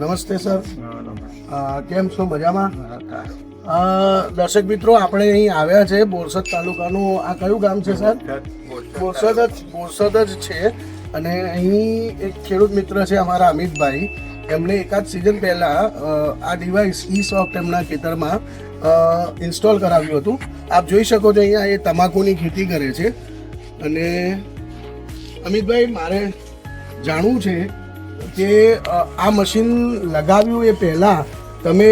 નમસ્તે સર. કેમ છો? મજામાં? દર્શક મિત્રો આપણે અહીં આવ્યા છે બોરસદ તાલુકાનું. આ કયું ગામ છે સર? બોરસદ જ બોરસદ જ છે. અને અહીં એક ખેડૂત મિત્ર છે અમારા અમિતભાઈ. એમણે એકાદ સિઝન પહેલાં આ ડિવાઇસ ઈ સોફ્ટ એમના ખેતરમાં ઇન્સ્ટોલ કરાવ્યું હતું. આપ જોઈ શકો છો અહીંયા એ તમાકુની ખેતી કરે છે. અને અમિતભાઈ મારે જાણવું છે કે આ મશીન લગાવ્યું એ પહેલાં તમે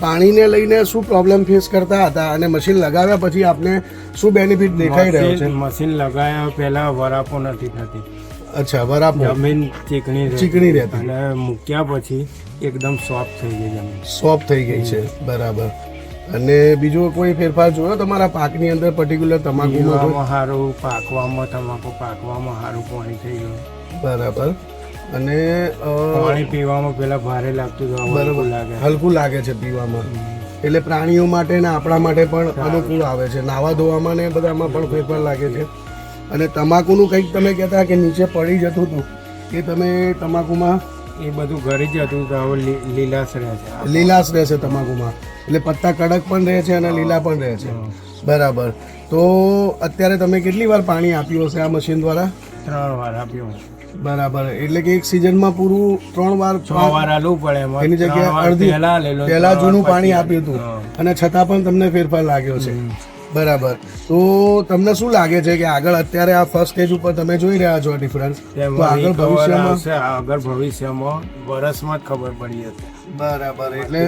પાણીને લઈને શું પ્રોબ્લેમ ફેસ કરતા હતા અને મશીન લગાવ્યા પછી આપને શું બેનિફિટ દેખાઈ રહ્યો છે? મશીન લગાવ્યા પહેલા વરાપો નથી થતી. અચ્છા બરાબર જમીન ચીકણી ચીકણી રહેતી. અને મૂક્યા પછી એકદમ સોફ્ટ થઈ ગઈ જમીન. સોફ્ટ થઈ ગઈ છે બરાબર. અને બીજો કોઈ ફેરફાર જોયો તમારા પાકની અંદર પર્ટિક્યુલર તમાકુમાં? સારું પાકવામાં તમાકુ પાકવામાં સારું પાણી થઈ ગયું. બરાબર. અને પાણી પીવામાં પેલા ભારે લાગતું બરાબર. લાગે. હલકું લાગે છે પીવામાં. એટલે પ્રાણીઓ માટે ને આપણા માટે પણ અનુકૂળ આવે છે. નાવા ધોવામાં ને બધામાં પણ ફેરફાર લાગે છે. અને તમાકુનું કંઈક તમે કહેતા કે નીચે પડી જતું હતું એ તમે તમાકુમાં? એ બધું ઘરે જ હતું તો હવે લીલાશ રહે છે. લીલાશ રહેશે તમાકુમાં. એટલે પત્તા કડક પણ રહે છે અને લીલા પણ રહે છે. બરાબર. તો અત્યારે તમે કેટલી વાર પાણી આપ્યું હશે આ મશીન દ્વારા? ત્રણ વાર આપ્યું બરાબર. એટલે કે એક સિઝનમાં પૂરું ત્રણ વાર છ વાર આલવું પડે એની જગ્યાએ અડધી પહેલા જૂનું પાણી આપ્યું હતું. અને છતાં પણ તમને ફેરફાર લાગ્યો છે. બરાબર. તો તમને શું લાગે છે કે આગળ અત્યારે આ ફર્સ્ટ સ્ટેજ ઉપર તમે જોઈ રહ્યા છો ડિફરન્સ તો આગળ ભવિષ્યમાં? આગળ ભવિષ્યમાં વરસમાં જ ખબર પડી હતી બરાબર એટલે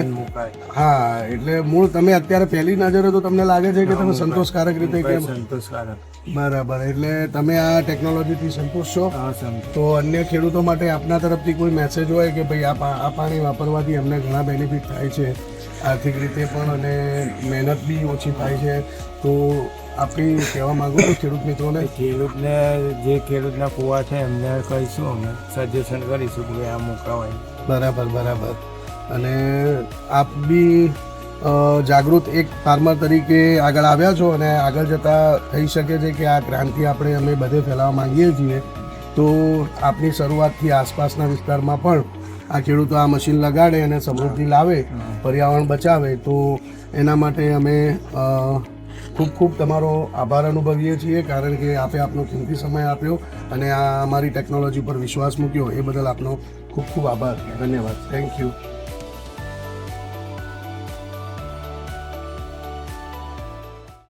હા એટલે મૂળ તમે અત્યારે પહેલી નજરે તો તમને લાગે છે કે તમે સંતોષકારક રીતે કેમ? સંતોષકારક. બરાબર એટલે તમે આ ટેકનોલોજીથી સંતોષ. છો તો અન્ય ખેડૂતો માટે આપના તરફથી કોઈ મેસેજ હોય કે ભાઈ આ પાણી વાપરવાથી અમને ઘણા બેનિફિટ થાય છે? આર્થિક રીતે પણ અને મહેનત બી ઓછી થાય છે. તો આપણી કહેવા માંગુ છું ખેડૂત મિત્રોને? ખેડૂતને જે ખેડૂતના કુવા છે એમને કહીશું અમે સજેશન કરીશું કે આ મુકાવાય બરાબર બરાબર. અને આપ બી જાગૃત એક ફાર્મર તરીકે આગળ આવ્યા છો અને આગળ જતાં થઈ શકે છે કે આ ક્રાંતિ આપણે અમે બધે ફેલાવવા માંગીએ છીએ. તો આપની શરૂઆતથી આસપાસના વિસ્તારમાં પણ આ ખેડૂતો આ મશીન લગાડે અને સમૃદ્ધિ લાવે, પર્યાવરણ બચાવે, તો એના માટે અમે ખૂબ ખૂબ તમારો આભાર અનુભવીએ છીએ, કારણ કે આપે આપનો કિંમતી સમય આપ્યો અને આ અમારી ટેકનોલોજી પર વિશ્વાસ મૂક્યો. એ બદલ આપનો ખૂબ ખૂબ આભાર. ધન્યવાદ. Thank you